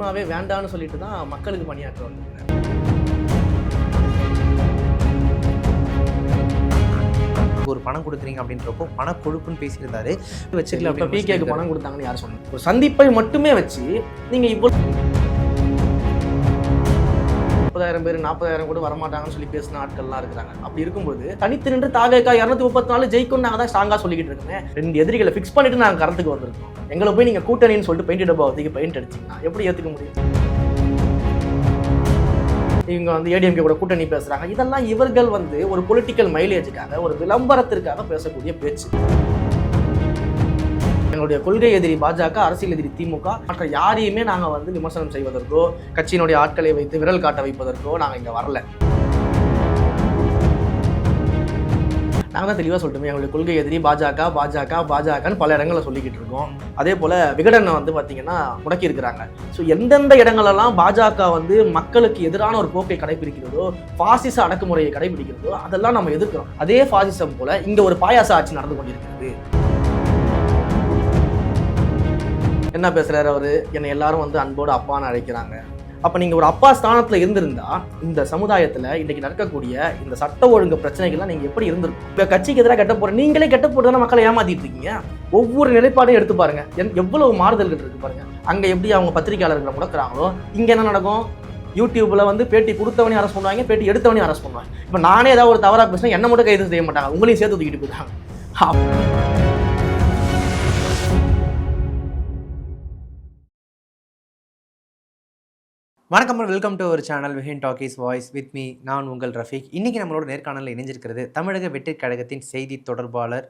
சினிமாவே வேண்டான்னு சொல்லிட்டு தான் மக்களுக்கு பணியாற்ற வந்திருக்கிறேன். ஒரு பணம் கொடுக்குறீங்க அப்படின்றப்போ பணக்கொழுப்புன்னு பேசியிருந்தாரு. வச்சுக்கல இப்போ அப்படின்னு பிகேக்கு பணம் கொடுத்தாங்கன்னு யார் சொன்னாங்க ஒரு சந்திப்பை மட்டுமே வச்சு நீங்க இப்போ முப்பதாயிரம் பேர் நாற்பதாயிரம் கூட வரமாட்டாங்கன்னு சொல்லி பேசின ஆட்கள்லாம் இருக்கிறாங்க. அப்படி இருக்கும்போது தனித்து நின்று தாவேக்கா இரநூத்தி முப்பத்தி நாலு ஜெயிக்கும் நாங்கள் தான் ஸ்ட்ராங்காக சொல்லிக்கிட்டு இருக்கேன் ரெண்டு எதிரிகளை ஃபிக்ஸ் பண்ணிட்டு நாங்கள் கரத்துக்கு வந்திருக்கோம் எங்களை போய் நீங்கள் கூட்டணின்னு சொல்லிட்டு பெயிண்ட் டப்பா பெயிண்ட் அடிச்சிங்கன்னா எப்படி ஏற்றுக்க முடியும்? இவங்க வந்து ஏடிஎம்கே கூட கூட்டணி பேசுகிறாங்க இதெல்லாம் இவர்கள் வந்து ஒரு பொலிட்டிக்கல் மைலேஜுக்காக ஒரு விளம்பரத்திற்காக பேசக்கூடிய பேச்சு. எங்களுடைய கொள்கை எதிரி பாஜக அரசியல் எதிரி திமுக மற்ற யாரையுமே நாங்கள் வந்து விமர்சனம் செய்வதற்கோ கட்சியினுடைய ஆட்களை வைத்து விரல் காட்ட வைப்பதற்கோ நாங்கள் இங்கே வரல. நாங்கள் தான் தெளிவாக சொல்லிட்டோமே எங்களுடைய கொள்கை எதிரி பாஜக பாஜக பாஜகன்னு பல இடங்களில் சொல்லிக்கிட்டு இருக்கோம். அதே போல் விகடனை வந்து பார்த்திங்கன்னா முடக்கியிருக்கிறாங்க ஸோ எந்தெந்த இடங்களெல்லாம் பாஜக வந்து மக்களுக்கு எதிரான ஒரு போக்கை கடைபிடிக்கிறதோ பாசிச அடக்குமுறையை கடைபிடிக்கிறதோ அதெல்லாம் நம்ம எதிர்க்கிறோம். அதே பாசிசம் போல இங்கே ஒரு பாயாச ஆட்சி நடந்து கொண்டிருக்கிறது. என்ன பேசுகிறார் அவர்? என்னை எல்லாரும் வந்து அன்போடு அப்பான்னு அழைக்கிறாங்க. அப்போ நீங்கள் ஒரு அப்பா ஸ்தானத்தில் இருந்திருந்தா இந்த சமுதாயத்தில் இன்றைக்கி நடக்கக்கூடிய இந்த சட்ட ஒழுங்கு பிரச்சனைகள்லாம் நீங்கள் எப்படி இருந்திருக்கும்? இப்போ கட்சிக்கு எதிராக கட்ட போகிற நீங்களே கட்ட போட்டு மக்களை ஏமாத்திட்டு இருக்கீங்க? ஒவ்வொரு நிலைப்பாடையும் எடுத்து பாருங்க. என்- எவ்வளவு மாறுதல்கள் இருக்கு பாருங்க. அங்கே எப்படி அவங்க பத்திரிகையாளர்களை முடக்கிறாங்களோ இங்கே என்ன நடக்கும்? யூடியூப்பில் வந்து பேட்டி கொடுத்தவனையும் அரெஸ்ட் பண்ணுவாங்க பேட்டி எடுத்தவனையும் அரெஸ்ட் பண்ணுவாங்க. இப்போ நானே ஏதாவது ஒரு தவறாக பேசினா என்ன மட்டும் கைது செய்ய மாட்டாங்க. உங்களையும் சேர்த்து தூக்கிட்டு போயிட்டாங்க வணக்கம் வெல்கம் டு ஒரு சேனல் விஹின் டாக்கிஸ் வாய்ஸ் வித் மீ நான் உங்கள் ரஃபீக். இன்னைக்கு நம்மளோட நேர்காணலில் இணைஞ்சிருக்கிறது தமிழக வெற்றி கழகத்தின் செய்தி தொடர்பாளர்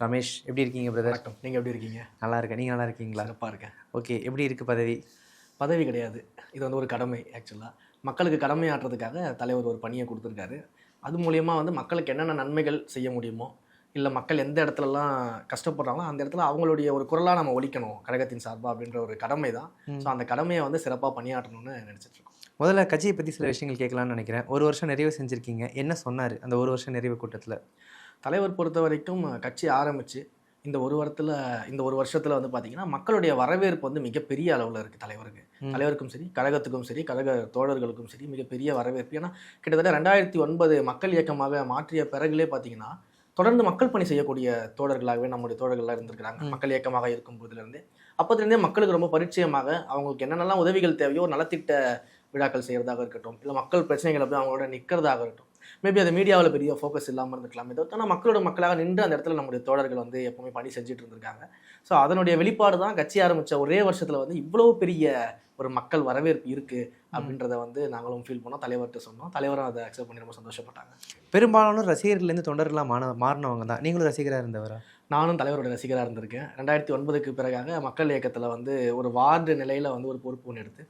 ரமேஷ். எப்படி இருக்கீங்க பிரதர் வணக்கம். நீங்க எப்படி இருக்கீங்க? நல்லா இருக்கேன். நீங்கள் நல்லா இருக்கீங்களா? சிறப்பா இருக்கேன். ஓகே எப்படி இருக்கு பதவி? பதவி கிடையாது. இது வந்து ஒரு கடமை ஆக்சுவலாக மக்களுக்கு கடமையாற்றுறதுக்காக தலைவர் ஒரு பணியை கொடுத்துருக்காரு. அது மூலியமாக வந்து மக்களுக்கு என்னென்ன நன்மைகள் செய்ய முடியுமோ இல்லை மக்கள் எந்த இடத்துலலாம் கஷ்டப்படுறாங்களோ அந்த இடத்துல அவங்களுடைய ஒரு குரலாக நம்ம ஒழிக்கணும் கழகத்தின் சார்பாக அப்படின்ற ஒரு கடமை தான். ஸோ அந்த கடமையை வந்து சிறப்பாக பணியாற்றணும்னு நினச்சிட்டு இருக்கோம் முதல்ல கட்சியை பற்றி சில விஷயங்கள் கேட்கலாம்னு நினைக்கிறேன். ஒரு வருஷம் நிறைவு செஞ்சுருக்கீங்க. என்ன சொன்னார் அந்த ஒரு வருஷம் நிறைவு கூட்டத்தில்? தலைவர் பொறுத்த வரைக்கும் கட்சி ஆரம்பித்து இந்த ஒரு வாரத்தில் இந்த ஒரு வருஷத்தில் வந்து பார்த்தீங்கன்னா மக்களுடைய வரவேற்பு வந்து மிகப்பெரிய அளவில் இருக்குது தலைவருக்கு. தலைவருக்கும் சரி கழகத்துக்கும் சரி கழக தோழர்களுக்கும் சரி மிகப்பெரிய வரவேற்பு. ஏன்னா கிட்டத்தட்ட ரெண்டாயிரத்தி ஒன்பது மக்கள் இயக்கமாக மாற்றிய பிறகுலே பார்த்தீங்கன்னா தொடர்ந்து மக்கள் பணி செய்யக்கூடிய தோழர்களாகவே நம்முடைய தோழர்களாக இருந்திருக்கிறாங்க. மக்கள் இயக்கமாக இருக்கும் போதிலிருந்தே அப்போதுலேருந்தே மக்களுக்கு ரொம்ப பரிச்சயமாக அவங்களுக்கு என்னென்னலாம் உதவிகள் தேவையோ நலத்திட்ட விழாக்கள் செய்கிறதாக இருக்கட்டும் இல்லை மக்கள் பிரச்சனைகளை போய் அவங்களோட நிற்கிறதாக இருக்கட்டும். மேபி அது மீடியாவில் பெரிய ஃபோக்கஸ் இல்லாமல் இருந்திருக்கலாம். இதை ஆனால் மக்களோட மக்களாக நின்று அந்த இடத்துல நம்முடைய தோழர்கள் வந்து எப்பவுமே பணி செஞ்சுட்டு இருந்திருக்காங்க. ஸோ அதனுடைய வெளிப்பாடு தான் கட்சி ஆரம்பித்த ஒரே வருஷத்தில் வந்து இவ்வளவு பெரிய ஒரு மக்கள் வரவேற்பு இருக்குது அப்படின்றத வந்து நாங்களும் ஃபீல் பண்ணோம். தலைவர்கிட்ட சொன்னோம். தலைவரும் அதை அக்செப்ட் பண்ணி ரொம்ப சந்தோஷப்பட்டாங்க. பெரும்பாலான ரசிகர்கள்லேருந்து தொண்டர்களாக மாற மாறினவங்க தான். நீங்களும் ரசிகராக இருந்தவரா? நானும் தலைவரோட ரசிகராக இருந்திருக்கேன். ரெண்டாயிரத்தி ஒன்பதுக்கு பிறகாக மக்கள் இயக்கத்தில் வந்து ஒரு வார்டு நிலையில் வந்து ஒரு பொறுப்பு ஒன்று எடுத்து.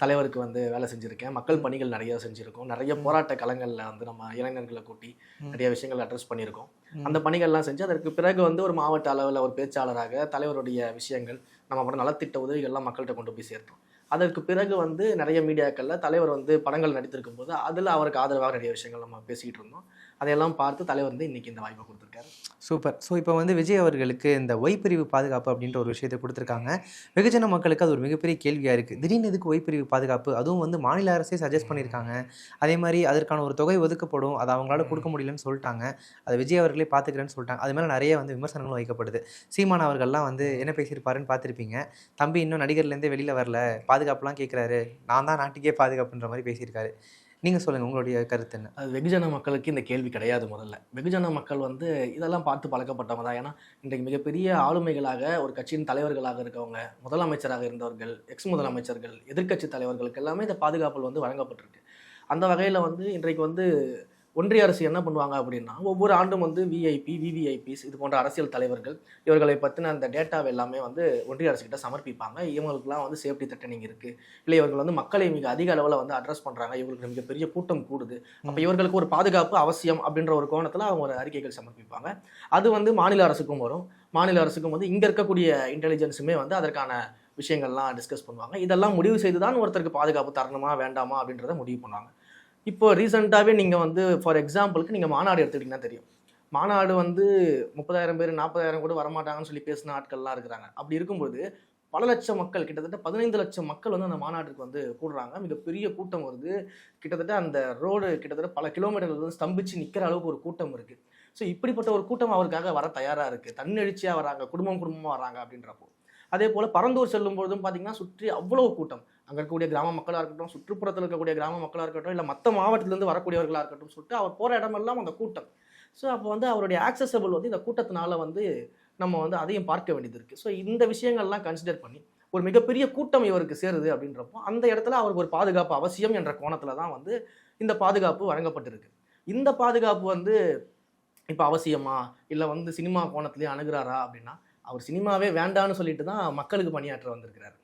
தலைவருக்கு வந்து வேலை செஞ்சுருக்கேன். மக்கள் பணிகள் நிறைய செஞ்சுருக்கோம். நிறைய போராட்ட களங்களில் வந்து நம்ம இளைஞர்களை கூட்டி. நிறைய விஷயங்கள் அட்ரஸ் பண்ணியிருக்கோம். அந்த பணிகள்லாம் செஞ்சு அதற்கு பிறகு வந்து ஒரு மாவட்ட அளவில் ஒரு பேச்சாளராக தலைவருடைய விஷயங்கள் நம்ம பண்ண நலத்திட்ட உதவிகள்லாம் மக்கள்கிட்ட கொண்டு போய் சேர்த்தோம். அதற்கு பிறகு வந்து நிறைய மீடியாக்களில் தலைவர் வந்து படங்கள் நடித்திருக்கும் போது அதில் அவருக்கு ஆதரவாக நிறைய விஷயங்கள் நம்ம பேசிக்கிட்டு இருந்தோம். அதையெல்லாம் பார்த்து தலைவர் வந்து இன்றைக்கி இந்த வாய்ப்பை கொடுத்துருக்காரு. சூப்பர். ஸோ இப்போ வந்து விஜய் அவர்களுக்கு இந்த ஒய் பிரிவு பாதுகாப்பு அப்படின்ற ஒரு விஷயத்தை கொடுத்துருக்காங்க. வெகுஜன மக்களுக்கு அது ஒரு மிகப்பெரிய கேள்வியாக இருக்குது திடீர்னு எதுக்கு ஒய் பிரிவு பாதுகாப்பு? அதுவும் வந்து மாநில அரசே சஜஸ்ட் பண்ணியிருக்காங்க. அதே மாதிரி அதற்கான ஒரு தொகை ஒதுக்கப்படும். அதை அவங்களால கொடுக்க முடியலன்னு சொல்லிட்டாங்க. அதை விஜய் அவர்களே பார்த்துக்கிறேன்னு சொல்லிட்டாங்க. அது மேலே நிறைய வந்து விமர்சனங்களும் வைக்கப்படுது. சீமான் அவர்கள்லாம் வந்து என்ன பேசியிருப்பாருன்னு பார்த்துருப்பீங்க தம்பி இன்னும் நடிகர்லேருந்தே வெளியில் வரல. பாதுகாப்புலாம் கேட்குறாரு நான் தான் நாட்டுக்கே பாதுகாப்புன்ற மாதிரி பேசியிருக்காரு. நீங்கள் சொல்லுங்கள் உங்களுடைய கருத்து என்ன? அது வெகுஜன மக்களுக்கு இந்த கேள்வி கிடையாது முதல்ல. வெகுஜன மக்கள் வந்து இதெல்லாம் பார்த்து பழக்கப்பட்டவங்க தான். ஏன்னா இன்றைக்கு மிகப்பெரிய ஆளுமைகளாக ஒரு கட்சியின் தலைவர்களாக இருக்கவங்க முதலமைச்சராக இருந்தவர்கள் எக்ஸ் முதலமைச்சர்கள் எதிர்க்கட்சி தலைவர்களுக்கு எல்லாமே இந்த பாதுகாப்புகள் வந்து வழங்கப்பட்டிருக்கு. அந்த வகையில் வந்து இன்றைக்கு வந்து ஒன்றிய அரசு என்ன பண்ணுவாங்க அப்படின்னா ஒவ்வொரு ஆண்டும் வந்து விஐபி விவிஐபிஸ் இது போன்ற அரசியல் தலைவர்கள் இவர்களை பற்றின அந்த டேட்டாவை எல்லாமே வந்து ஒன்றிய அரசுக்கிட்ட சமர்ப்பிப்பாங்க. இவங்களுக்குலாம் வந்து சேஃப்டி த்ரெட்டனிங் இருக்குது இல்லை இவர்கள் வந்து மக்களை மிக அதிக அளவில் வந்து அட்ரஸ் பண்ணுறாங்க இவங்களுக்கு மிகப்பெரிய கூட்டம் கூடுது. அப்போ இவர்களுக்கு ஒரு பாதுகாப்பு அவசியம் அப்படின்ற ஒரு கோணத்தில் அவங்க ஒரு அறிக்கைகள் சமர்ப்பிப்பாங்க. அது வந்து மாநில அரசுக்கும் வரும். மாநில அரசுக்கும் வந்து இங்கே இருக்கக்கூடிய இன்டெலிஜென்ஸுமே வந்து அதற்கான விஷயங்கள்லாம் டிஸ்கஸ் பண்ணுவாங்க. இதெல்லாம் முடிவு செய்து தான் ஒருத்தருக்கு பாதுகாப்பு தரணுமா வேண்டாமா அப்படின்றத முடிவு பண்ணுவாங்க. இப்போ ரீசெண்டாகவே நீங்கள் வந்து ஃபார் எக்ஸாம்பிளுக்கு நீங்கள் மாநாடு எடுத்துக்கிட்டிங்கன்னா தெரியும். மாநாடு வந்து முப்பதாயிரம் பேர் நாற்பதாயிரம் கூட வரமாட்டாங்கன்னு சொல்லி பேசின ஆட்கள்லாம் இருக்கிறாங்க. அப்படி இருக்கும்போது பல லட்சம் மக்கள் கிட்டத்தட்ட பதினைந்து லட்சம் மக்கள் வந்து அந்த மாநாட்டுக்கு வந்து கூடுறாங்க. மிகப்பெரிய கூட்டம் வருது. கிட்டத்தட்ட அந்த ரோடு கிட்டத்தட்ட பல கிலோமீட்டர்கள் வந்து ஸ்தம்பிச்சு நிற்கிற அளவுக்கு ஒரு கூட்டம் இருக்குது ஸோ இப்படிப்பட்ட ஒரு கூட்டம் அவருக்காக வர தயாராக இருக்குது தன்னெழுச்சியாக வராங்க குடும்பம் குடும்பமாக வராங்க அப்படின்றப்போ. அதே போல் பரந்தூர் செல்லும் பொழுதும் பார்த்தீங்கன்னா சுற்றி அவ்வளோ கூட்டம். அங்கே இருக்கக்கூடிய கிராம மக்களாக இருக்கட்டும் சுற்றுப்புறத்தில் இருக்கக்கூடிய கிராம மக்களாக இருக்கட்டும் இல்லை மற்ற மாவட்டத்திலேருந்து வரக்கூடியவர்களாக இருக்கட்டும் சொல்லிட்டு அவர் போகிற இடமெல்லாம் அந்த கூட்டம். ஸோ அப்போ வந்து அவருடைய ஆக்சசபிள் வந்து இந்த கூட்டத்தினால வந்து நம்ம வந்து அதையும் பார்க்க வேண்டியது இருக்குது ஸோ இந்த விஷயங்கள்லாம் கன்சிடர் பண்ணி ஒரு மிகப்பெரிய கூட்டம் இவருக்கு சேருது அப்படின்றப்போ அந்த இடத்துல அவருக்கு ஒரு பாதுகாப்பு அவசியம் என்ற கோணத்தில் தான் வந்து இந்த பாதுகாப்பு வழங்கப்பட்டிருக்கு. இந்த பாதுகாப்பு வந்து இப்போ அவசியமா? இல்லை வந்து சினிமா கோணத்துலேயே அணுகிறாரா அப்படின்னா அவர் சினிமாவே வேண்டான்னு சொல்லிட்டு தான் மக்களுக்கு பணியாற்ற வந்திருக்கிறார்.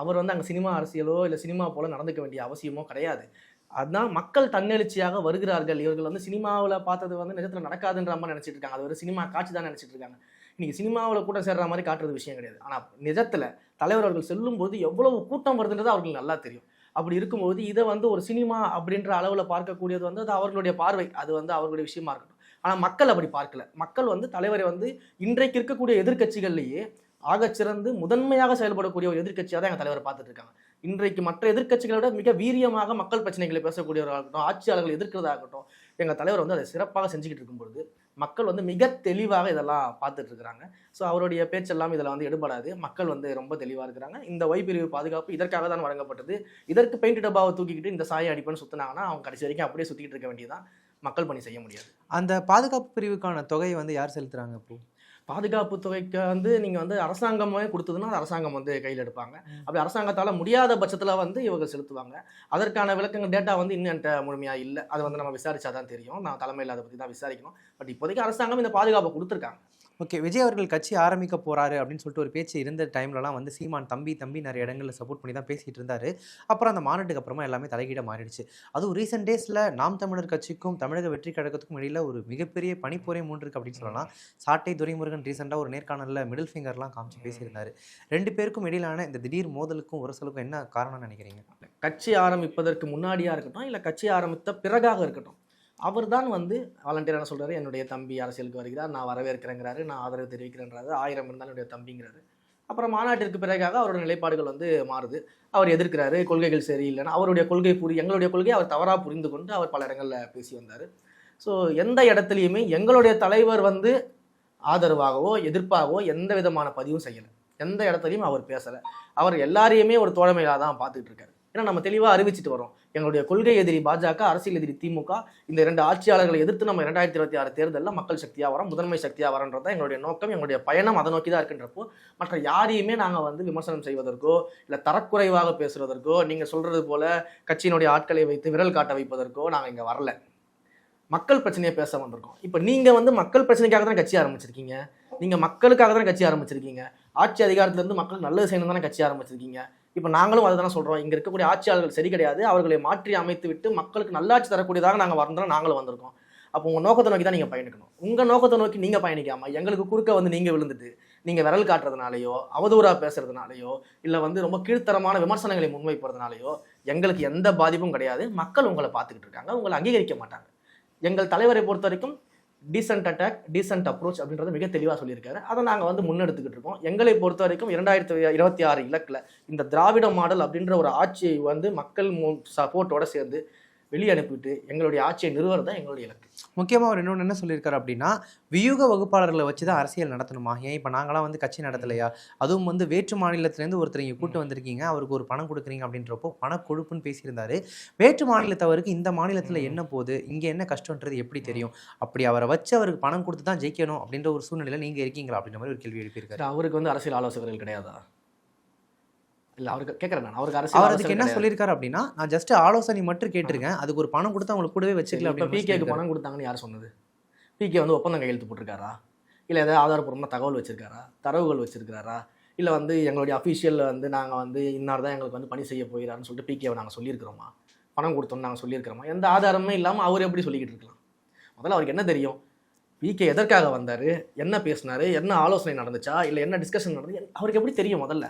அவர் வந்து அங்கே சினிமா அரசியலோ இல்லை சினிமா போல நடந்துக்க வேண்டிய அவசியமோ கிடையாது. அதுதான் மக்கள் தன்னெழுச்சியாக வருகிறார்கள். இவர்கள் வந்து சினிமாவில் பார்த்தது வந்து நிஜத்தில் நடக்காதுன்ற மாதிரி நினச்சிட்டு இருக்காங்க. அது ஒரு சினிமா காட்சி தான் நினச்சிட்டு இருக்காங்க. இன்னைக்கு சினிமாவில் கூட சேர்ற மாதிரி காட்டுறது விஷயம் கிடையாது. ஆனால் நிஜத்தில் தலைவர் அவர்கள் செல்லும்போது எவ்வளவு கூட்டம் வருதுன்றது அவர்களுக்கு நல்லா தெரியும். அப்படி இருக்கும்போது இதை வந்து ஒரு சினிமா அப்படின்ற அளவில் பார்க்கக்கூடியது வந்து அது அவர்களுடைய பார்வை. அது வந்து அவர்களுடைய விஷயமா இருக்கட்டும். ஆனால் மக்கள் அப்படி பார்க்கல. மக்கள் வந்து தலைவரை வந்து இன்றைக்கு இருக்கக்கூடிய எதிர்க்கட்சிகள்லேயே ஆகச்சிறந்து முதன்மையாக செயல்படக்கூடிய ஒரு எதிர்க்கட்சியாக தான் எங்கள் தலைவர் பார்த்துட்டு இருக்காங்க இன்றைக்கு மற்ற எதிர்க்கட்சிகளை விட மிக வீரியமாக மக்கள் பிரச்சனைகளை பேசக்கூடியவர்களாகட்டும் ஆட்சியாளர்கள் எதிர்க்கிறதாகட்டும் எங்கள் தலைவர் வந்து அதை சிறப்பாக செஞ்சுக்கிட்டு இருக்கும்பொழுது மக்கள் வந்து மிக தெளிவாக இதெல்லாம் பார்த்துட்டு இருக்கிறாங்க ஸோ அவருடைய பேச்செல்லாம் இதில் வந்து எடுபடாது. மக்கள் வந்து ரொம்ப தெளிவாக இருக்கிறாங்க. இந்த ஒய் பிரிவு பாதுகாப்பு இதற்காக தான் வழங்கப்பட்டது. இதற்கு பெயிண்ட் டப்பாவை தூக்கிக்கிட்டு இந்த சாயை அடிப்பேன்னு சுற்றினாங்கன்னா அவங்க கடைசி வரைக்கும் அப்படியே சுற்றிக்கிட்டு இருக்க வேண்டியதான் மக்கள் பணி செய்ய முடியாது. அந்த பாதுகாப்பு பிரிவுக்கான தொகையை வந்து யார் செலுத்துறாங்க இப்போ? பாதுகாப்பு தொகைக்கு வந்து நீங்கள் வந்து அரசாங்கமே கொடுத்ததுன்னா அது அரசாங்கம் வந்து கையில் எடுப்பாங்க. அப்படி அரசாங்கத்தால் முடியாத பட்சத்தில் வந்து இவங்க செலுத்துவாங்க. அதற்கான விளக்கங்கள் டேட்டா வந்து இன்னும் என்கிட்ட முழுமையாக இல்லை. அதை வந்து நம்ம விசாரிச்சா தான் தெரியும். நான் தலைமையில் அதை பற்றி தான் விசாரிக்கணும். பட் இப்போதைக்கு அரசாங்கம் இந்த பாதுகாப்பை கொடுத்துருக்காங்க. ஓகே விஜய் அவர்கள் கட்சி ஆரம்பிக்க போறாரு அப்படின்னு சொல்லிட்டு ஒரு பேச்சு இருந்த டைம்லலாம் வந்து சீமான் தம்பி தம்பி நிறைய இடங்களில் சப்போர்ட் பண்ணி தான் பேசிட்டு இருந்தாரு. அப்புறம் அந்த மாநாட்டுக்கு அப்புறமா எல்லாமே தலைகீழ மாறிடுச்சு. அதுவும் ரீசெண்ட் டேஸில் நாம் தமிழர் கட்சிக்கும் தமிழக வெற்றி கழகத்துக்கும் இடையில ஒரு மிகப்பெரிய பனிப்போரே மூன்று இருக்கு அப்படின்னு சொல்லலாம். சாட்டை துரைமுருகன் ரீசெண்டாக ஒரு நேர்காணலில் மிடில் ஃபிங்கர்லாம் காமிச்சு பேசியிருந்தாரு. ரெண்டு பேருக்கும் இடையிலான இந்த திடீர் மோதலுக்கும் உரசலுக்கும் என்ன காரணம்னு நினைக்கிறீங்க? கட்சி ஆரம்பிப்பதற்கு முன்னாடியாக இருக்கட்டும் இல்லை கட்சி ஆரம்பித்த பிறகாக இருக்கட்டும்? அவர் தான் வந்து வாலண்டியரான என்ன என்னுடைய தம்பி அரசியலுக்கு வருகிறார் நான் வரவேற்கிறேங்கிறாரு நான் ஆதரவு தெரிவிக்கிறேன்றாரு ஆயிரம் இருந்தாலும் என்னுடைய தம்பிங்கிறாரு. அப்புறம் மாநாட்டிற்கு பிறகாக அவரோட நிலைப்பாடுகள் வந்து மாறுது. அவர் எதிர்க்கிறாரு கொள்கைகள் சரியில்லைன்னா. அவருடைய கொள்கை புரி எங்களுடைய கொள்கையை அவர் தவறாக புரிந்து கொண்டு அவர் பல இடங்களில் பேசி வந்தார். ஸோ எந்த இடத்துலையுமே எங்களுடைய தலைவர் வந்து ஆதரவாகவோ எதிர்ப்பாகவோ எந்த விதமான பதிவும் செய்யலை. எந்த இடத்துலையும் அவர் பேசலை. அவர் எல்லாரையுமே ஒரு தோழமையாக தான் பார்த்துட்டு இருக்காரு. ஏன்னா நம்ம தெளிவாக அறிவிச்சிட்டு வரோம் எங்களுடைய கொள்கை எதிரி பாஜக அரசியல் எதிரி திமுக இந்த இரண்டு ஆட்சியாளர்களை எதிர்த்து நம்ம ரெண்டாயிரத்தி இருபத்தி ஆறு தேர்தலில் மக்கள் சக்தியாக வரோம் முதன்மை சக்தியாக வரன்றது தான் எங்களுடைய நோக்கம் எங்களுடைய பயணம் அதை நோக்கி தான் இருக்கின்றப்போ மற்ற யாரையுமே நாங்கள் வந்து விமர்சனம் செய்வதற்கோ இல்லை தரக்குறைவாக பேசுவதற்கோ நீங்கள் சொல்கிறது போல கட்சியினுடைய ஆட்களை வைத்து விரல் காட்ட வைப்பதற்கோ நாங்கள் இங்கே வரல. மக்கள் பிரச்சனையை பேச வந்திருக்கோம். இப்போ நீங்கள் வந்து மக்கள் பிரச்சனைக்காக தான் கட்சி ஆரம்பிச்சிருக்கீங்க? நீங்கள் மக்களுக்காக தான் கட்சி ஆரம்பிச்சிருக்கீங்க? ஆட்சி அதிகாரத்திலேருந்து மக்கள் நல்லது செய்யணும் தானே கட்சி ஆரம்பிச்சிருக்கீங்க? இப்போ நாங்களும் அதை தானே சொல்கிறோம் இங்கே இருக்கக்கூடிய ஆட்சியாளர்கள் சரி கிடையாது. அவர்களை மாற்றி அமைத்து விட்டு மக்களுக்கு நல்லாட்சி தரக்கூடியதாக நாங்கள் வந்தோம் நாங்களும் வந்திருக்கோம். அப்போ உங்கள் நோக்கத்தை நோக்கி தான் நீங்கள் பயணிக்கணும். உங்கள் நோக்கத்தை நோக்கி நீங்கள் பயணிக்காமல் எங்களுக்கு குறுக்க வந்து நீங்கள் விழுந்துட்டு நீங்கள் விரல் காட்டுறதுனாலையோ அவதூறாக பேசுறதுனாலையோ இல்லை வந்து ரொம்ப கீழ்த்தரமான விமர்சனங்களை முன்வைப்பதுனாலையோ எங்களுக்கு எந்த பாதிப்பும் கிடையாது. மக்கள் உங்களை பார்த்துக்கிட்டு இருக்காங்க. உங்களை அங்கீகரிக்க மாட்டாங்க. எங்கள் தலைவரை பொறுத்த வரைக்கும் டீசென்ட் அட்டாக் டீசென்ட் அப்ரோச் அப்படின்றத மிக தெளிவாக சொல்லியிருக்காரு. அதை நாங்கள் வந்து முன்னெடுத்துக்கிட்டு இருக்கோம். எங்களை பொறுத்த வரைக்கும் இரண்டாயிரத்தி இருபத்தி ஆறு இலக்கில் இந்த திராவிட மாடல் அப்படின்ற ஒரு ஆட்சியை வந்து மக்கள் சப்போர்ட்டோட சேர்ந்து வெளியே அனுப்பிவிட்டு எங்களுடைய ஆட்சியை நிறுவனம் தான் எங்களுடைய இலக்கு. முக்கியமாக அவர் இன்னொன்று என்ன சொல்லியிருக்காரு அப்படின்னா வியூக வகுப்பாளர்களை வச்சு தான் அரசியல் நடத்தணுமா? ஏன் இப்போ நாங்களாம் வந்து கட்சி நடத்தலையா? அதுவும் வந்து வேற்று மாநிலத்திலேருந்து ஒருத்தர் இங்கே கூட்டு வந்திருக்கீங்க அவருக்கு ஒரு பணம் கொடுக்குறீங்க அப்படின்றப்போ பண கொழுப்புன்னு பேசியிருந்தாரு. வேற்று மாநிலத்தவருக்கு இந்த மாநிலத்தில் என்ன போகுது? இங்கே என்ன கஷ்டன்றது எப்படி தெரியும்? அப்படி அவரை வச்சு அவருக்கு பணம் கொடுத்து தான் ஜெயிக்கணும் அப்படின்ற ஒரு சூழ்நிலையில் நீங்கள் இருக்கீங்களா அப்படின்ற மாதிரி ஒரு கேள்வி எழுப்பியிருக்காரு. அவருக்கு வந்து அரசியல் ஆலோசகர்கள் கிடையாதா? இல்லை அவருக்கு கேட்குறேன் நான். அவருக்கு அரசியல் அவர் அதுக்கு என்ன. சொல்லியிருக்காரு அப்படின்னா நான் ஜஸ்ட் ஆலோசனை மட்டும் கேட்டிருக்கேன். அதுக்கு ஒரு பணம் கொடுத்து அவங்களுக்கு கூடவே வச்சுக்கல இப்போ பிகேக்கு. பணம் கொடுத்தாங்கன்னு யார் சொன்னது? பிகே வந்து ஒப்பந்தம் கையெழுத்து போட்டிருக்காரா? இல்லை ஏதாவது ஆதாரப்பூர்வமாக தகவல் வச்சிருக்காரா? தரவுகள் வச்சிருக்காரா இல்லை வந்து எங்களுடைய அஃபீஷியல் வந்து நாங்கள் வந்து இன்னார் தான் எங்களுக்கு வந்து பணி செய்ய போகிறாருன்னு சொல்லிட்டு பிகேவை நாங்கள் சொல்லியிருக்கிறோமா? பணம் கொடுத்தோம்னு நாங்கள் சொல்லியிருக்கிறோமா? எந்த ஆதாரமே இல்லாமல் அவர் எப்படி சொல்லிக்கிட்டு இருக்கலாம்? முதல்ல அவருக்கு என்ன தெரியும்? பிகே எதற்காக வந்தார்? என்ன பேசினாரு? என்ன ஆலோசனை நடந்துச்சா? இல்லை என்ன டிஸ்கஷன் நடந்து அவருக்கு எப்படி தெரியும் முதல்ல?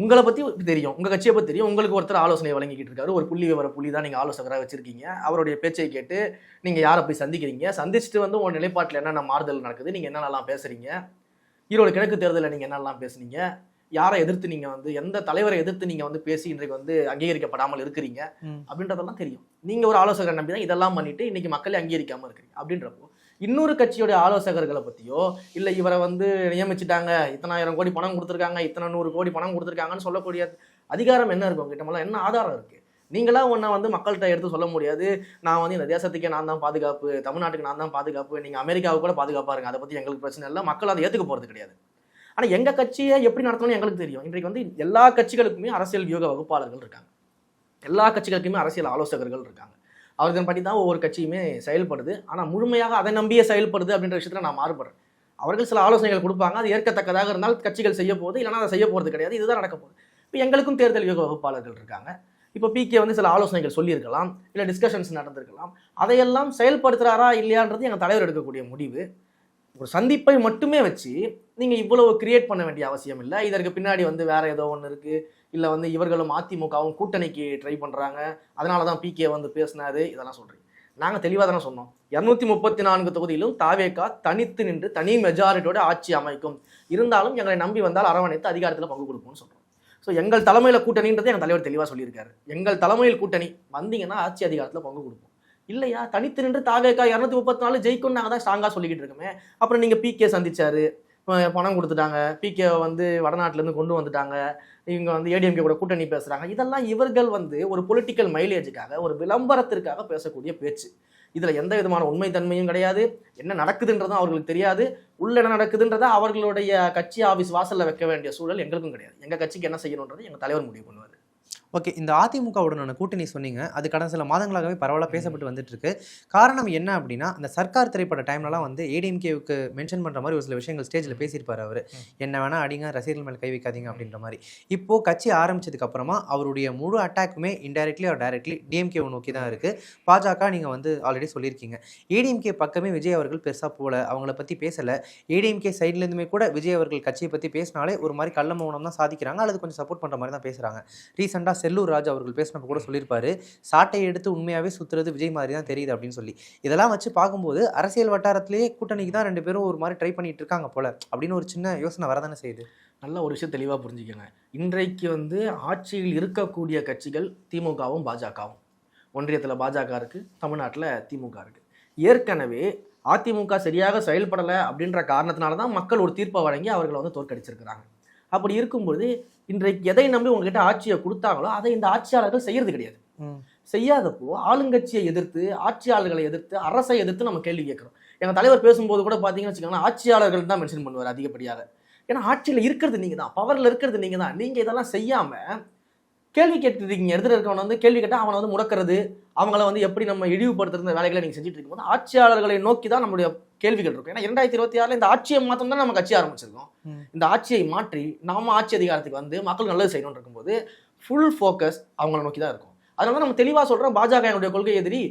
உங்களை பற்றி தெரியும். உங்கள் கட்சியை பற்றி தெரியும். உங்களுக்கு ஒருத்தர் ஆலோசனை வழங்கிக்கிட்டு இருக்காரு. ஒரு புள்ளி விவர புள்ளி தான் நீங்கள் ஆலோசகராக வச்சிருக்கீங்க. அவருடைய பேச்சை கேட்டு நீங்கள் யாரை போய் சந்திக்கிறீங்க? சந்திச்சுட்டு வந்து உங்கள் நிலைப்பாட்டில் என்னென்ன மாறுதல் நடக்குது? நீங்கள் என்னென்னலாம் பேசுகிறீங்க ஈரோடு கிழக்கு தேர்தலில் நீங்கள் என்னெல்லாம் பேசுனீங்க? யாரை எதிர்த்து நீங்க வந்து எந்த தலைவரை எதிர்த்து நீங்க வந்து பேசி இன்றைக்கு வந்து அங்கீகரிக்கப்படாமல் இருக்கிறீங்க. அப்படின்றதெல்லாம் தெரியும். நீங்க ஒரு ஆலோசகரை நம்பி தான் இதெல்லாம் பண்ணிட்டு இன்னைக்கு மக்களை அங்கீகரிக்காம இருக்கிறீங்க. அப்படின்றப்போ இன்னொரு கட்சியுடைய ஆலோசகர்களை பத்தியோ இல்ல இவரை வந்து நியமிச்சிட்டாங்க இத்தனாயிரம் கோடி பணம் கொடுத்துருக்காங்க இத்தனை நூறு கோடி பணம் கொடுத்துருக்காங்கன்னு சொல்லக்கூடிய அதிகாரம் என்ன இருக்கும் உங்ககிட்ட? என்ன ஆதாரம் இருக்கு? நீங்களா ஒன்றை வந்து மக்கள்கிட்ட எடுத்து சொல்ல முடியாது. நான் வந்து இந்த தேசத்துக்கே நான் தான் பாதுகாப்பு தமிழ்நாட்டுக்கு நான் தான் பாதுகாப்பு நீங்க அமெரிக்காவுக்கு கூட பாதுகாப்பா இருங்க. அதை பத்தி எங்களுக்கு பிரச்சனை இல்லை. மக்கள் அதை ஏத்துக்க போறது கிடையாது. ஆனா எங்க கட்சியை எப்படி நடத்தணும்னு எங்களுக்கு தெரியும். இன்றைக்கு வந்து எல்லா கட்சிகளுக்குமே அரசியல் வியூக வகுப்பாளர்கள் இருக்காங்க. எல்லா கட்சிகளுக்குமே அரசியல் ஆலோசகர்கள் இருக்காங்க. அவர்கள் படி தான் ஒவ்வொரு கட்சியுமே செயல்படுது. ஆனால் முழுமையாக அதை நம்பியே செயல்படுது அப்படின்ற விஷயத்தில் நான் மாறுபடுறேன். அவர்கள் சில ஆலோசனைகள் கொடுப்பாங்க. அது ஏற்கத்தக்கதாக இருந்தால் கட்சிகள் செய்ய போகுது. இல்லைனா அதை செய்ய போகிறது கிடையாது. இதுதான் நடக்க போகுது. இப்போ எங்களுக்கும் தேர்தல் யோக வகுப்பாளர்கள் இருக்காங்க. இப்போ பிகே வந்து சில ஆலோசனைகள் சொல்லியிருக்கலாம். இல்லை டிஸ்கஷன்ஸ் நடந்திருக்கலாம். அதையெல்லாம் செயல்படுத்துறாரா இல்லையான்றது எங்கள் தலைவர் எடுக்கக்கூடிய முடிவு. ஒரு சந்திப்பை மட்டுமே வச்சு நீங்கள் இவ்வளவு கிரியேட் பண்ண வேண்டிய அவசியம் இல்லை. இதற்கு பின்னாடி வந்து வேறு ஏதோ ஒன்று இருக்குது இல்லை வந்து இவர்களும் அதிமுகவும் கூட்டணிக்கு ட்ரை பண்ணுறாங்க அதனால தான் பிகே வந்து பேசினாரு. இதெல்லாம் சொல்கிறீங்க நாங்கள் தெளிவாக தானே சொன்னோம். இரநூத்தி முப்பத்தி நான்கு தொகுதியிலும் தாவேகா தனித்து நின்று தனி மெஜாரிட்டியோட ஆட்சி அமைக்கும். இருந்தாலும் எங்களை நம்பி வந்தால் அரவணைத்து அதிகாரத்தில் பங்கு கொடுப்போம்னு சொல்கிறோம் ஸோ எங்கள் தலைமையில் கூட்டணின்றது எங்கள் தலைவர் தெளிவாக சொல்லியிருக்காரு. எங்கள் தலைமையில் கூட்டணி வந்தீங்கன்னா ஆட்சி அதிகாரத்தில் பங்கு கொடுப்போம். இல்லையா? தனித்து நின்று தாவேக்கா இரநூத்தி முப்பத்தி நாலு ஜெயிக்கும் நாங்கள் தான் ஸ்ட்ராங்காக சொல்லிக்கிட்டு இருக்கோமே. அப்புறம் நீங்கள் பிகே சந்திச்சாரு. பணம் கொடுத்துட்டாங்க. பிகே வந்து வடநாட்டிலேருந்து கொண்டு வந்துட்டாங்க. இவங்க வந்து ஏடிஎம்கே கூட கூட்டணி பேசுகிறாங்க இதெல்லாம் இவர்கள் வந்து ஒரு பொலிட்டிக்கல் மைலேஜுக்காக ஒரு விளம்பரத்திற்காக பேசக்கூடிய பேச்சு. இதில் எந்த விதமான உண்மைத்தன்மையும் கிடையாது. என்ன நடக்குதுன்றதும் அவர்களுக்கு தெரியாது. உள்ள என்ன நடக்குதுன்றதை அவர்களுடைய கட்சி ஆஃபீஸ் வாசலில் வைக்க வேண்டிய சூழல் எங்களுக்கும் கிடையாது. எங்கள் கட்சிக்கு என்ன செய்யணுன்றது எங்கள் தலைவர் முடிவு பண்ணுவார். ஓகே இந்த அதிமுகவுடனான கூட்டணி சொன்னீங்க. அது கடந்த சில மாதங்களாகவே பரவலாக பேசப்பட்டு வந்துட்டு இருக்கு காரணம் என்ன அப்படின்னா அந்த சர்க்கார் திரைப்பட டைம்லலாம் வந்து ஏடிஎம்கேவுக்கு மென்ஷன் பண்ணுற மாதிரி ஒரு சில விஷயங்கள் ஸ்டேஜில் பேசியிருப்பார் அவர். என்ன வேணா அடிங்க ரசிகர்கள் மேலே கை வைக்காதீங்க அப்படின்ற மாதிரி. இப்போ கட்சி ஆரம்பிச்சதுக்கு அப்புறமா அவருடைய முழு அட்டாக்குமே இன்டைரக்ட்லி ஆர் டைரக்ட்லி டிஎம்கே நோக்கி தான் இருக்கு. பாஜக நீங்கள் வந்து ஆல்ரெடி சொல்லியிருக்கீங்க. ஏடிஎம்கே பக்கமே விஜய் அவர்கள் பெருசாக போகல. அவங்கள பற்றி பேசலை. ஏடிஎம்கே சைட்லேருந்துமே கூட விஜய் அவர்கள் கட்சியை பற்றி பேசினாலே ஒரு மாதிரி கள்ள மௌனம் தான் சாதிக்கிறாங்க. அல்லது கொஞ்சம் சப்போர்ட் பண்ணுற மாதிரி தான் பேசுகிறாங்க ரீசெண்டாக செல்லூர் ராஜ் அவர்கள் பேசினப்ப கூட சொல்லியிருப்பாரு சாட்டையை எடுத்து உண்மையாகவே சுற்றுறது விஜய் மாதிரி தான் தெரியுது அப்படின்னு சொல்லி. இதெல்லாம் வச்சு பார்க்கும்போது அரசியல் வட்டாரத்திலேயே கூட்டணிக்கு தான் ரெண்டு பேரும் ஒரு மாதிரி ட்ரை பண்ணிட்டு இருக்காங்க போல அப்படின்னு ஒரு சின்ன யோசனை வரதானே செய்யுது? நல்ல ஒரு விஷயம் தெளிவாக புரிஞ்சுக்கங்க. இன்றைக்கு வந்து ஆட்சியில் இருக்கக்கூடிய கட்சிகள் திமுகவும் பாஜகவும். ஒன்றியத்தில் பாஜக இருக்கு தமிழ்நாட்டில் திமுக இருக்குது ஏற்கனவே அதிமுக சரியாக செயல்படலை அப்படின்ற காரணத்தினால தான் மக்கள் ஒரு தீர்ப்பை வழங்கி அவர்களை வந்து தோற்கடிச்சிருக்கிறாங்க. அப்படி இருக்கும்போது இன்றைக்கு எதை நம்பி உங்ககிட்ட ஆட்சியை கொடுத்தாங்களோ அதை இந்த ஆட்சியாளர்கள் செய்யறது கிடையாது. செய்யாதப்போ ஆளுங்கட்சியை எதிர்த்து ஆட்சியாளர்களை எதிர்த்து அரசை எதிர்த்து நம்ம கேள்வி கேட்குறோம். எங்கள் தலைவர் பேசும்போது கூட பார்த்தீங்கன்னு வச்சுக்கோங்களேன் ஆட்சியாளர்கள் தான் மென்ஷன் பண்ணுவார் அதிகப்படியாக. ஏன்னா ஆட்சியில் இருக்கிறது நீங்கள் தான் பவரில் இருக்கிறது நீங்கள் தான் நீங்கள் இதெல்லாம் செய்யாமல் கேள்வி கேட்டுருக்கீங்க எதிர இருக்கவனை வந்து கேள்வி கேட்டால் அவனை வந்து முடக்கிறது அவங்கள வந்து எப்படி நம்ம இழிவுபடுத்துற வேலைகளை நீங்கள் செஞ்சுட்டு இருக்கும்போது ஆட்சியாளர்களை நோக்கி தான் நம்மளுடைய கேள்விகள் இருக்கும். ஏன்னா இரண்டாயிரத்தி இருபத்தி ஆறில் இந்த ஆட்சியை மாற்றம் தான் நம்ம கட்சி ஆரம்பிச்சிருக்கோம். இந்த ஆட்சியை மாற்றி நாம ஆட்சி அதிகாரத்துக்கு வந்து மக்கள் நல்லது செய்யணும்னு இருக்கும்போது ஃபுல் ஃபோக்கஸ் அவங்கள நோக்கி தான் இருக்கும். அதனால தான் நம்ம தெளிவாக சொல்கிறோம் பாஜக எங்களுடைய கொள்கை எதிரி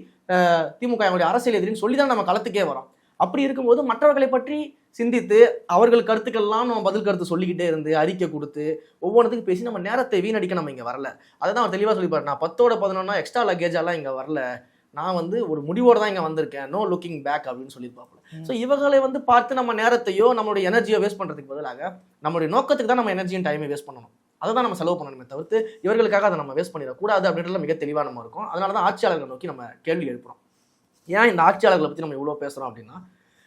திமுக எங்களுடைய அரசியல் எதிரின்னு சொல்லி தான் நம்ம களத்துக்கே வரோம். அப்படி இருக்கும்போது மற்றவர்களை பற்றி சிந்தித்து அவர்கள் கருத்துக்கள்லாம் நம்ம பதில் கருத்து சொல்லிக்கிட்டே இருந்து அறிக்கை கொடுத்து ஒவ்வொன்றுத்துக்கு பேசி நம்ம நேரத்தை வீணடிக்க நம்ம இங்கே வரல. அதை தான் அவர் தெளிவாக சொல்லிப்பாரு. நான் பத்தோட பதினொன்னா எக்ஸ்ட்ரா லக்கேஜெல்லாம் இங்கே வரல. நான் வந்து ஒரு முடிவோட தான் இங்கே வந்திருக்கேன். நோ லுக்கிங் பேக் அப்படின்னு சொல்லியிருப்பாப்புல. ஸோ இவங்களை வந்து பார்த்து நம்ம நேரத்தையோ நம்மளுடைய எனர்ஜியோ வேஸ்ட் பண்ணுறதுக்கு பதிலாக நம்மளுடைய நோக்கத்துக்கு தான் நம்ம எனர்ஜியும் டைமை வேஸ்ட் பண்ணணும். அதை தான் நம்ம செலவு பண்ணணுமே தவிர்த்து இவர்களுக்காக அதை நம்ம வேஸ்ட் பண்ணிடக்கூடாது அப்படின்றதுல மிக தெளிவாக நம்ம இருக்கும். அதனால தான் ஆட்சியாளர்களை நோக்கி நம்ம கேள்வி எழுப்புறோம். ஏன் இந்த ஆட்சியாளர்களை பற்றி நம்ம இவ்வளோ பேசுகிறோம் அப்படின்னா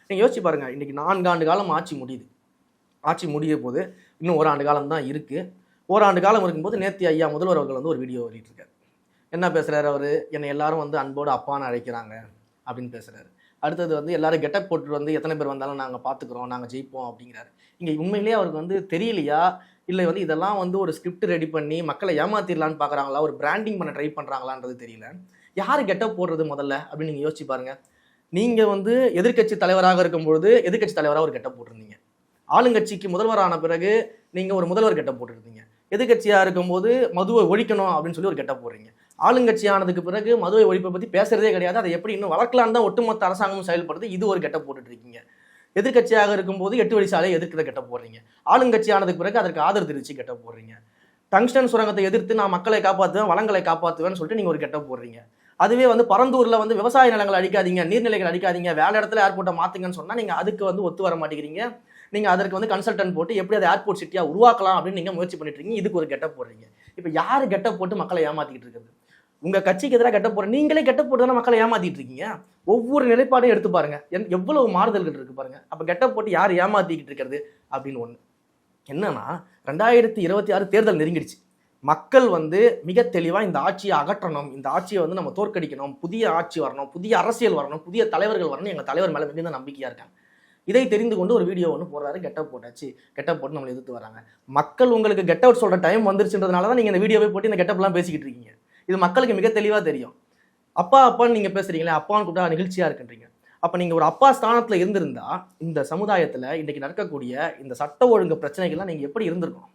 நீங்கள் யோசிச்சு பாருங்க நான்கு நான்காண்டு காலம் ஆட்சி முடியுது. ஆட்சி முடிய போது இன்னும் ஒரு ஆண்டு காலம் தான் இருக்குது ஓராண்டு காலம் இருக்கும்போது நேத்தி ஐயா முதல்வர் அவர்கள் வந்து ஒரு வீடியோ வெளியிட்டிருக்காரு. என்ன பேசுகிறாரு அவர்? என்னை எல்லாரும் வந்து அன்போடு அப்பான்னு அழைக்கிறாங்க அப்படின்னு பேசுகிறாரு அடுத்தது வந்து எல்லாரும் கெட்டப் போட்டு வந்து எத்தனை பேர் வந்தாலும் நாங்கள் பார்த்துக்குறோம் நாங்கள் ஜெயிப்போம் அப்படிங்கிறாரு. இங்கே உண்மையிலேயே அவருக்கு வந்து தெரியலையா? இல்லை வந்து இதெல்லாம் வந்து ஒரு ஸ்கிரிப்ட் ரெடி பண்ணி மக்களை ஏமாத்திடலான்னு பார்க்குறாங்களா ஒரு பிராண்டிங் பண்ண ட்ரை பண்ணுறாங்களான்றது தெரியல. யார் கெட்டப் போடுறது முதல்ல? அப்படின்னு நீங்கள் யோசிச்சு பாருங்கள் நீங்கள் வந்து எதிர்க்கட்சி தலைவராக இருக்கும்பொழுது எதிர்க்கட்சி தலைவராக ஒரு கெட்ட போட்டிருந்தீங்க. ஆளுங்கட்சிக்கு முதல்வரான பிறகு நீங்கள் ஒரு முதல்வர் கெட்ட போட்டிருந்தீங்க. எதிர்க்கட்சியாக இருக்கும்போது மதுவை ஒழிக்கணும் அப்படின்னு சொல்லி ஒரு கெட்ட போடுறீங்க. ஆளுங்கட்சியானதுக்கு பிறகு மதுவை ஒழிப்பை பற்றி பேசுறதே கிடையாது. அதை எப்படி இன்னும் வளர்க்கலான்னு தான் ஒட்டுமொத்த அரசாங்கமும் செயல்படுது. இது ஒரு கெட்ட போட்டுட்டு இருக்கீங்க எதிர்க்கட்சியாக இருக்கும்போது எட்டு வழி சாலையை எதிர்க்கிற கெட்ட போடுறீங்க. ஆளுங்கட்சியானதுக்கு பிறகு அதற்கு ஆதரவு தெரிவித்து கெட்ட போடுறீங்க. டங்ஸ்டன் சுரங்கத்தை எதிர்த்து நான் மக்களை காப்பாற்றுவேன் வளங்களை காப்பாற்றுவேன்னு சொல்லிட்டு நீங்கள் ஒரு கெட்ட போடுறீங்க. அதுவே வந்து பரந்தூரில் வந்து விவசாய நிலங்களை அடிக்காதீங்க நீர்நிலைகள் அடிக்காதீங்க வேலை இடத்துல ஏர்போர்ட்டை மாற்றுங்கன்னு சொன்னால் நீங்கள் அதுக்கு வந்து ஒத்து வர மாட்டேங்கிறீங்க. நீங்கள் அதற்கு வந்து கன்சல்டன்ட் போட்டு எப்படி அதை ஏர்போர்ட் சிட்டியாக உருவாக்கலாம் அப்படின்னு நீங்கள் முயற்சி பண்ணிட்டு இருக்கீங்க. இதுக்கு ஒரு கெட்டப் போடுறீங்க. இப்போ யார் கெட்டப் போட்டு மக்களை ஏமாற்றிக்கிட்டு இருக்கிறது உங்கள் கட்சிக்கு எதிராக கெட்ட போகிற நீங்களே கெட்டப் போட்டு தானே மக்களை ஏமாற்றிட்டு இருக்கீங்க? ஒவ்வொரு நிலைப்பாடும் எடுத்து பாருங்க. என்- எவ்வளவு மாறுதல்கள் இருக்கு பாருங்க. அப்போ கெட்டப் போட்டு யார் ஏமாற்றிக்கிட்டு இருக்கிறது அப்படின்னு ஒன்று என்னன்னா ரெண்டாயிரத்தி இருபத்தி ஆறு தேர்தல் நெருங்கிடுச்சு. மக்கள் வந்து மிக தெளிவாக இந்த ஆட்சியை அகற்றணும். இந்த ஆட்சியை வந்து நம்ம தோற்கடிக்கணும். புதிய ஆட்சி வரணும். புதிய அரசியல் வரணும். புதிய தலைவர்கள் வரணும் எங்கள் தலைவர் மேலே மிகுந்த நம்பிக்கையாக இருக்காங்க. இதை தெரிந்து கொண்டு ஒரு வீடியோ ஒன்று போடுறாரு. கெட்டப் போட்டாச்சு. கெட்டப் போட்டு நம்மளை எதிர்த்து வராங்க. மக்கள் உங்களுக்கு கெட் அவுட் சொல்கிற டைம் வந்துருச்சுன்றதுனால தான் நீங்கள் இந்த வீடியோவை போட்டு இந்த கெட்டப்லாம் பேசிக்கிட்டு இருக்கீங்க. இது மக்களுக்கு மிக தெளிவாக தெரியும். அப்பா அப்பான்னு நீங்கள் பேசுகிறீங்களே அப்பான்னு கூப்பிட்டா நிகழ்ச்சியாக இருக்குன்றீங்க. அப்போ நீங்கள் ஒரு அப்பா ஸ்தானத்தில் இருந்திருந்தா இந்த சமுதாயத்தில் இன்றைக்கி நடக்கக்கூடிய இந்த சட்ட ஒழுங்கு பிரச்சனைகள்லாம் நீங்கள் எப்படி இருந்திருக்கணும்?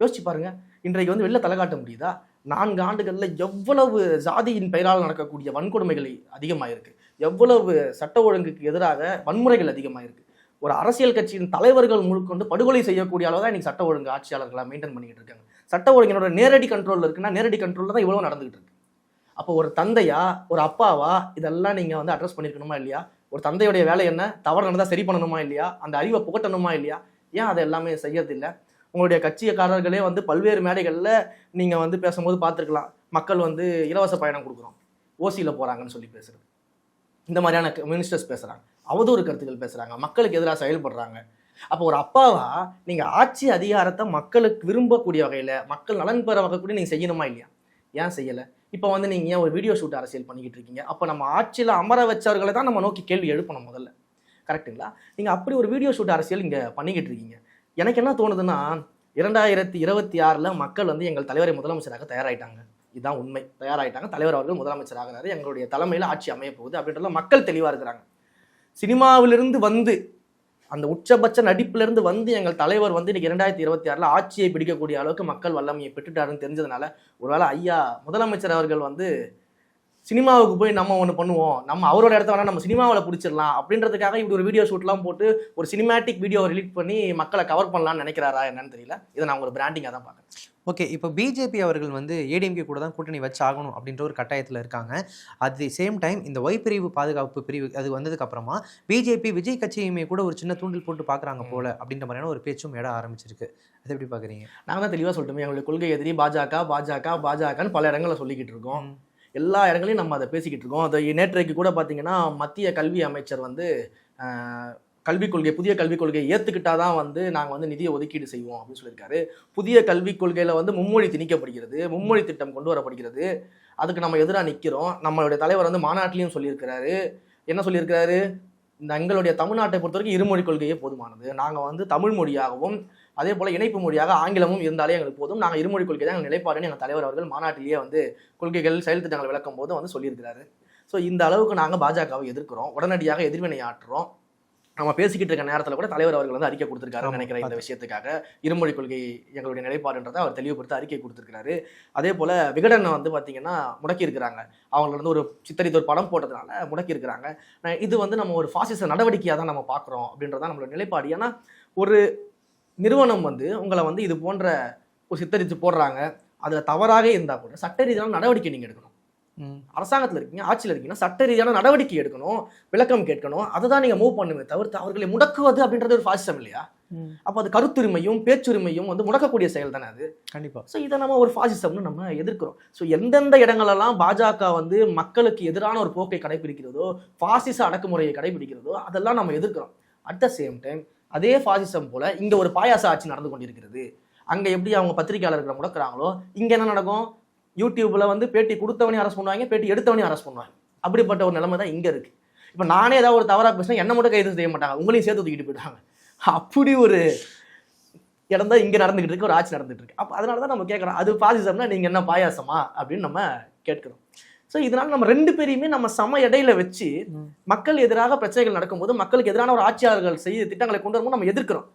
யோசிச்சு பாருங்க. இன்றைக்கு வந்து வெளில தலை காட்ட முடியுதா? நான்கு ஆண்டுகளில் எவ்வளவு ஜாதியின் பெயரால் நடக்கக்கூடிய வன்கொடுமைகள் அதிகமாயிருக்கு. எவ்வளவு சட்ட ஒழுங்குக்கு எதிராக வன்முறைகள் அதிகமாயிருக்கு. ஒரு அரசியல் கட்சியின் தலைவர்கள் முழுக்கொண்டு படுகொலை செய்யக்கூடிய அளவு தான் இன்னைக்கு சட்ட ஒழுங்கு ஆட்சியாளர்களாக மெயின்டைன் பண்ணிக்கிட்டு இருக்காங்க. சட்ட ஒழுங்கினோட நேரடி கண்ட்ரோலில் இருக்குன்னா நேரடி கண்ட்ரோல்ல தான் இவ்வளவு நடந்துகிட்டு இருக்கு. அப்போ ஒரு தந்தையா ஒரு அப்பாவா இதெல்லாம் நீங்க வந்து அட்ரஸ் பண்ணிருக்கணுமா இல்லையா? ஒரு தந்தையுடைய வேலை என்ன? தவறு நடந்தால் சரி பண்ணணுமா இல்லையா? அந்த அறிவை புகட்டணுமா இல்லையா? ஏன் அதை எல்லாமே செய்யறது உங்களுடைய கட்சியக்காரர்களே வந்து பல்வேறு மேடைகளில் நீங்கள் வந்து பேசும்போது பார்த்துருக்கலாம். மக்கள் வந்து இலவச பயணம் கொடுக்குறோம். ஓசியில் போகிறாங்கன்னு சொல்லி பேசுகிறது இந்த மாதிரியான மினிஸ்டர்ஸ் பேசுகிறாங்க அவதூறு கருத்துக்கள் பேசுகிறாங்க மக்களுக்கு எதிராக செயல்படுறாங்க. அப்போ ஒரு அப்பாவா நீங்கள் ஆட்சி அதிகாரத்தை மக்களுக்கு விரும்பக்கூடிய வகையில் மக்கள் நலன் பெற வகை கூட நீங்கள் செய்யணுமா இல்லையா? ஏன் செய்யலை? இப்போ வந்து நீங்கள் ஏன் ஒரு வீடியோ ஷூட் அரசியல் பண்ணிக்கிட்டு இருக்கீங்க? அப்போ நம்ம ஆட்சியில் அமர வச்சவர்களை தான் நம்ம நோக்கி கேள்வி எழுப்பணும் முதல்ல. கரெக்ட்டுங்களா நீங்கள் அப்படி ஒரு வீடியோ ஷூட் அரசியல் இங்கே பண்ணிக்கிட்டு இருக்கீங்க. எனக்கு என்ன தோணுதுன்னா இரண்டாயிரத்தி இருபத்தி ஆறில் மக்கள் வந்து எங்கள் தலைவரை முதலமைச்சராக தயாராயிட்டாங்க. இதுதான் உண்மை. தயாராயிட்டாங்க. தலைவர் அவர்கள் முதலமைச்சராகிறாரு. எங்களுடைய தலைமையில் ஆட்சி அமைய போகுது அப்படின்றத மக்கள் தெளிவாக இருக்கிறாங்க. சினிமாவிலிருந்து வந்து அந்த உச்சபட்ச நடிப்பிலிருந்து வந்து எங்கள் தலைவர் வந்து இன்னைக்கு இரண்டாயிரத்தி இருபத்தி ஆறில் ஆட்சியை பிடிக்கக்கூடிய அளவுக்கு மக்கள் வல்லமையை பெற்றுட்டாருன்னு தெரிஞ்சதுனால ஒருவேளை ஐயா முதலமைச்சர் அவர்கள் வந்து சினிமாவுக்கு போய் நம்ம ஒன்று பண்ணுவோம். நம்ம அவரோட இடத்த வேணா நம்ம சினிமாவில் பிடிச்சிடலாம். அப்படின்றதுக்காக இப்படி ஒரு வீடியோ ஷூட்லாம் போட்டு ஒரு சினிமேட்டிக் வீடியோ ரிலீட் பண்ணி மக்களை கவர் பண்ணலாம்னு நினைக்கிறாரா என்னன்னு தெரியல. இதை நான் ஒரு பிராண்டிங்காக தான் பார்க்குறேன். ஓகே இப்போ பிஜேபி அவர்கள் வந்து ஏடிஎம்கே கூட தான் கூட்டணி வச்சு ஆகணும் அப்படின்ற ஒரு கட்டாயத்தில் இருக்காங்க. அட் தி சேம் டைம் இந்த ஒய் பிரிவு பாதுகாப்பு பிரிவு அது வந்ததுக்கு அப்புறமா பிஜேபி விஜய் கட்சியுமே கூட ஒரு சின்ன தூண்டில் போட்டு பார்க்குறாங்க போல அப்படின்ற மாதிரியான ஒரு பேச்சும் இட ஆரம்பிச்சிருக்கு. அதை எப்படி பார்க்குறீங்க? நாங்கள் தான் தெளிவாக சொல்லிட்டோமே எங்களுடைய கொள்கை எதிரி பாஜக பாஜக பாஜகன்னு பல இடங்களில் சொல்லிக்கிட்டு இருக்கோம். எல்லா இடங்களையும் நம்ம அதை பேசிக்கிட்டு இருக்கோம். அதை நேற்றைக்கு கூட பார்த்தீங்கன்னா மத்திய கல்வி அமைச்சர் வந்து கல்விக் கொள்கை புதிய கல்விக் கொள்கையை ஏற்றுக்கிட்டாதான் வந்து நாங்கள் வந்து நிதியை ஒதுக்கீடு செய்வோம் அப்படின்னு சொல்லியிருக்காரு. புதிய கல்விக் கொள்கையில் வந்து மும்மொழி திணிக்கப்படுகிறது மும்மொழி திட்டம் கொண்டு வரப்படுகிறது. அதுக்கு நம்ம எதிராக நிற்கிறோம் நம்மளுடைய தலைவர் வந்து மாநாட்டிலையும் சொல்லியிருக்கிறாரு. என்ன சொல்லியிருக்கிறாரு? இந்த எங்களுடைய தமிழ்நாட்டை பொறுத்த வரைக்கும் இருமொழி கொள்கையே போதுமானது. நாங்கள் வந்து தமிழ் மொழியாகவும் அதே போல் இணைப்பு மொழியாக ஆங்கிலமும் இருந்தாலே எங்களுக்கு போதும். நாங்கள் இருமொழி கொள்கை தான் எங்கள் நிலைப்பாடுன்னு எங்கள் தலைவர் அவர்கள் மாநாட்டிலேயே வந்து கொள்கைகள் செயல் திட்டங்கள் விளக்கும் போது வந்து சொல்லியிருக்கிறாரு. ஸோ இந்த அளவுக்கு நாங்கள் பாஜகவை எதிர்க்கிறோம். உடனடியாக எதிர்வினை ஆற்றுறோம். நம்ம பேசிக்கிட்டு இருக்க நேரத்தில் கூட தலைவர் அவர்கள் வந்து அறிக்கை கொடுத்திருக்காருன்னு நினைக்கிறேன் இந்த. விஷயத்துக்காக. இருமொழி கொள்கை எங்களுடைய நிலைப்பாடுன்றதை அவர் தெளிவுபடுத்த அறிக்கை கொடுத்திருக்காரு அதே போல விகடனை வந்து பார்த்தீங்கன்னா முடக்கி இருக்கிறாங்க. அவங்கள வந்து ஒரு சித்தரித்த ஒரு படம் போட்டதுனால முடக்கி இருக்கிறாங்க. நான் இது வந்து நம்ம ஒரு பாசிச நடவடிக்கையாக தான் நம்ம பார்க்குறோம் அப்படின்றதான் நம்மளோட நிலைப்பாடு. ஏன்னா ஒரு நிறுவனம் வந்து உங்களை வந்து இது போன்ற ஒரு சித்தரித்து போடுறாங்க. அதில் தவறாக இருந்தால் கூட சட்ட ரீதியான நடவடிக்கை நீங்கள் எடுக்கணும். அரசாங்கத்தில் இருக்கீங்க ஆட்சியில் இருக்கீங்கன்னா சட்ட ரீதியான நடவடிக்கை எடுக்கணும் விளக்கம் கேட்கணும் அதை தான் நீங்கள் மூவ் பண்ணுமே தவிர்த்து அவர்களை முடக்குவது அப்படின்றது ஒரு பாசிசம் இல்லையா? அப்போ அது கருத்துரிமையும் பேச்சுரிமையும் வந்து முடக்கக்கூடிய செயல் தானே அது? கண்டிப்பாக ஸோ இதை நம்ம ஒரு ஃபாசிசம்னு நம்ம எதிர்க்கிறோம். ஸோ எந்தெந்த இடங்களெல்லாம் பாஜக வந்து மக்களுக்கு எதிரான ஒரு போக்கை கடைபிடிக்கிறதோ பாசிச அடக்குமுறையை கடைபிடிக்கிறதோ அதெல்லாம் நம்ம எதிர்க்கிறோம். அட் த சேம் டைம் அதே பாசிசம் போல இங்க ஒரு பாயாச ஆட்சி நடந்து கொண்டிருக்கிறது. அங்க எப்படி அவங்க பத்திரிகையாளர்களை முடக்கிறாங்களோ இங்க என்ன நடக்கும்? யூடியூப்ல வந்து பேட்டி கொடுத்தவனையும் அரெஸ்ட் பண்ணுவாங்க பேட்டி எடுத்தவனையும் அரெஸ்ட் பண்ணுவாங்க. அப்படிப்பட்ட ஒரு நிலைமை தான் இங்க இருக்கு. இப்போ நானே ஏதாவது ஒரு தவறா பேசினா என்ன மட்டும் கைது செய்ய மாட்டாங்க உங்களையும் சேர்த்து தூக்கிட்டு போயிடுவாங்க அப்படி ஒரு இடம் தான் இங்க நடந்துகிட்டு இருக்கு ஒரு ஆட்சி நடந்துட்டு இருக்கு. அப்போ அதனால தான் நம்ம கேட்குறோம் அது பாசிசம்னா நீங்க என்ன பாயாசமா அப்படின்னு நம்ம கேட்கிறோம். ஸோ இதனால நம்ம ரெண்டு பேரையுமே நம்ம சம இடையில வச்சு. மக்கள் எதிராக பிரச்சனைகள் நடக்கும்போது மக்களுக்கு எதிரான ஒரு ஆட்சியாளர்கள் செய்ய திட்டங்களை கொண்டு வரும்போது நம்ம எதிர்க்கிறோம்.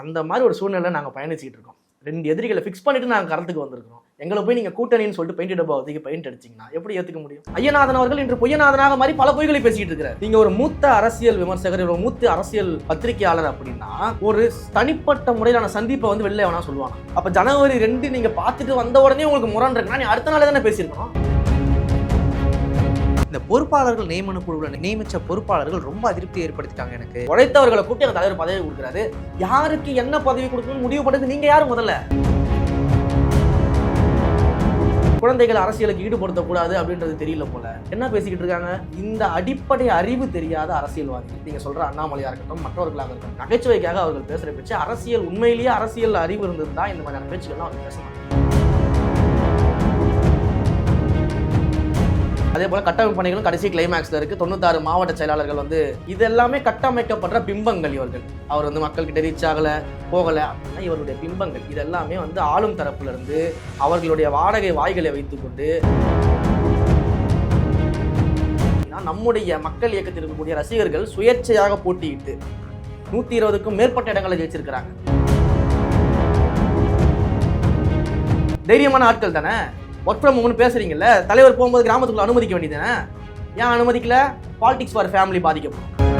அந்த மாதிரி ஒரு சூழ்நிலை நாங்க பயணிச்சுட்டு இருக்கோம். ரெண்டு எதிரிகளை ஃபிக்ஸ் பண்ணிட்டு நாங்க கருத்துக்கு வந்திருக்கிறோம். எங்களை போய் நீங்க கூட்டணின்னு சொல்லிட்டு பெயிண்ட் டப்பா ஒதுக்கி பெயிண்ட் அடிச்சீங்கன்னா எப்படி ஏத்துக்க முடியும்? ஐயநாதன் அவர்கள் இன்று பொய்யநாதனாக மாதிரி பல பொய்களை பேசிக்கிட்டு இருக்கிறார். நீங்க ஒரு மூத்த அரசியல் விமர்சகர் ஒரு மூத்த அரசியல் பத்திரிகையாளர் அப்படின்னா ஒரு தனிப்பட்ட முறையிலான சந்திப்பை வந்து வெளில வேணா சொல்லுவாங்க அப்ப ஜனவரி ரெண்டு நீங்க பார்த்துட்டு வந்த உடனே உங்களுக்கு முரண் இருக்குன்னா நீ அடுத்த நாளே தானே பேசியிருக்கணும்? இந்த பொறுப்பாளர்கள் நியமன குழுவில் நியமிச்ச பொறுப்பாளர்கள் ரொம்ப அதிருப்தி ஏற்படுத்திட்டாங்க எனக்கு. உழைத்தவர்களை கூட்டி அந்த தலைவர் பதவி கொடுக்குறாரு. யாருக்கு என்ன பதவி கொடுக்கணும்னு முடிவு பண்ணது நீங்க யாரும் முதல்ல? குழந்தைகள் அரசியலுக்கு ஈடுபடுத்தக்கூடாது அப்படின்றது தெரியல போல. என்ன பேசிக்கிட்டு இருக்காங்க? இந்த அடிப்படை அறிவு தெரியாத அரசியல்வாதி நீங்க சொல்ற அண்ணாமலையா இருக்கட்டும் மற்றவர்களாக இருக்கட்டும் நகைச்சுவைக்காக அவர்கள் பேசுற பேச்சு அரசியல் உண்மையிலேயே அரசியல் அறிவு இருந்திருந்தா இந்த மாதிரியான பேச்சுக்கள்லாம் அவங்க பேச அதே போல கட்டமைப்பு பணிகளும் கடைசி கிளைமேக்ஸ்ல இருக்கு. தொண்ணூத்தாறு மாவட்ட செயலாளர்கள் வந்து இது எல்லாமே கட்டமைக்கப்படுற பிம்பங்கள் இவர்கள். அவர் வந்து மக்கள்கிட்ட ரீச் ஆகல போகல. அப்படின்னா இவருடைய பிம்பங்கள் இதெல்லாமே வந்து ஆளும் தரப்புல இருந்து அவர்களுடைய வாடகை வாய்களை வைத்துக்கொண்டு நம்முடைய மக்கள் இயக்கத்தில் இருக்கக்கூடிய ரசிகர்கள் சுயேட்சையாக போட்டியிட்டு நூத்தி இருபதுக்கும் மேற்பட்ட இடங்களை ஜெயிச்சிருக்கிறாங்க. தைரியமான ஆட்கள் தானே? ஒர்க் ஃப்ரம் ஹோம்னு பேசுறீங்கல்ல தலைவர் போகும்போது கிராமத்துக்குள்ள அனுமதிக்க வேண்டியதானே ஏன் அனுமதிக்கல? பாலிடிக்ஸ் ஃபார் ஃபேமிலி பாதிக்கப்படும்.